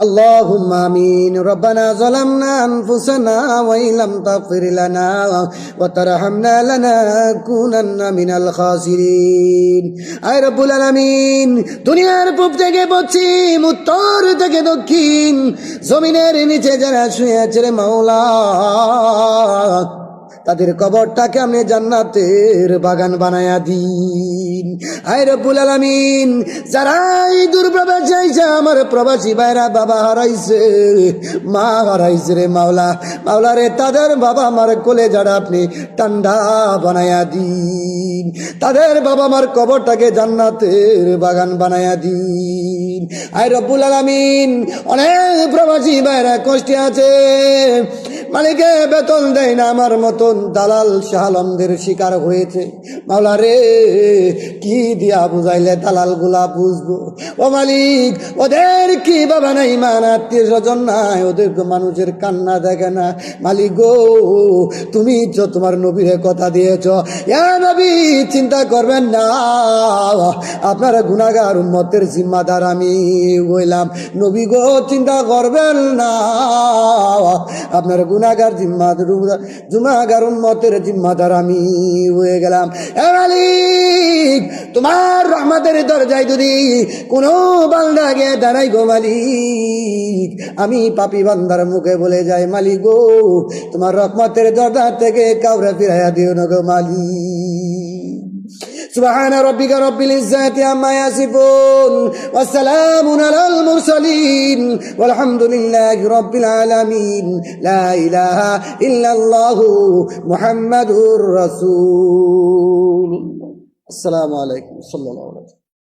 اللهم آمين ربنا ظلمنا أنفسنا وإن لم تغفر لنا وترحمنا لنكونن من الخاسرين আয় রব্বুল আলামিন দুনিয়ার পূব থেকে পশ্চিম উত্তর থেকে দক্ষিণ জমিনের নিচে যারা শুয়ে আছে রে মাওলা তাদের কবরটাকে আমি জান্নাতের বাগান বানায়া দিন। আয় রব্বুল আলামিন যারা এই দুর্প্রবাস যাইছে আমার প্রবাসী ভাইরা, বাবা হারাইছে, মা হারাইছে রে মাওলা। মাওলা রে, তাদের বাবা আমার কোলে যারা আপনি ঠান্ডা বানায়া দিন। তাদের বাবা আমার কবরটাকে জান্নাতের বাগান বানায়া দিন। আয় রব্বুল আলামিন, অনেক প্রবাসী ভাইরা কষ্টে আছে। মালিকে বেতন দেয় না, আমার মতন দালাল শাহালমদের শিকার হয়েছে। মাওলা রে, কি দিয়া বুঝাইলে দালালগুলা বুঝব? ও মালিক, ওদের কি বাবা নাই? মান আত্মীয় স্বজন নাই, ওদের মানুষের কান্না দেখে না। মালিক গো, তুমি তো তোমার নবীরে কথা দিয়েছ। এ নবী, চিন্তা করবেন না। আপনার গুণাগার উম্মতের জিম্মাদার আমি বললাম নবী গো, চিন্তা করবেন না। আপনার গুণাগার জিম্মাদার জুমাগার উম্মতের জিম্মাদার আমি হয়ে গেলাম। মালিক, তোমার রহমতের দরজায় যদি কোনো বান্দা গে দাঁড়াই গো মালিক, আমি পাপি বান্দার মুখে বলে যাই, মালিক গো, তোমার রহমতের দরজা থেকে কাউরা ফিরাইয়া দিও না গো মালিক। سبحان ربك رب العزة عما يصفون والسلام على المرسلين والحمد لله رب العالمين لا إله إلا الله محمد رسول السلام عليكم صلى الله عليه وسلم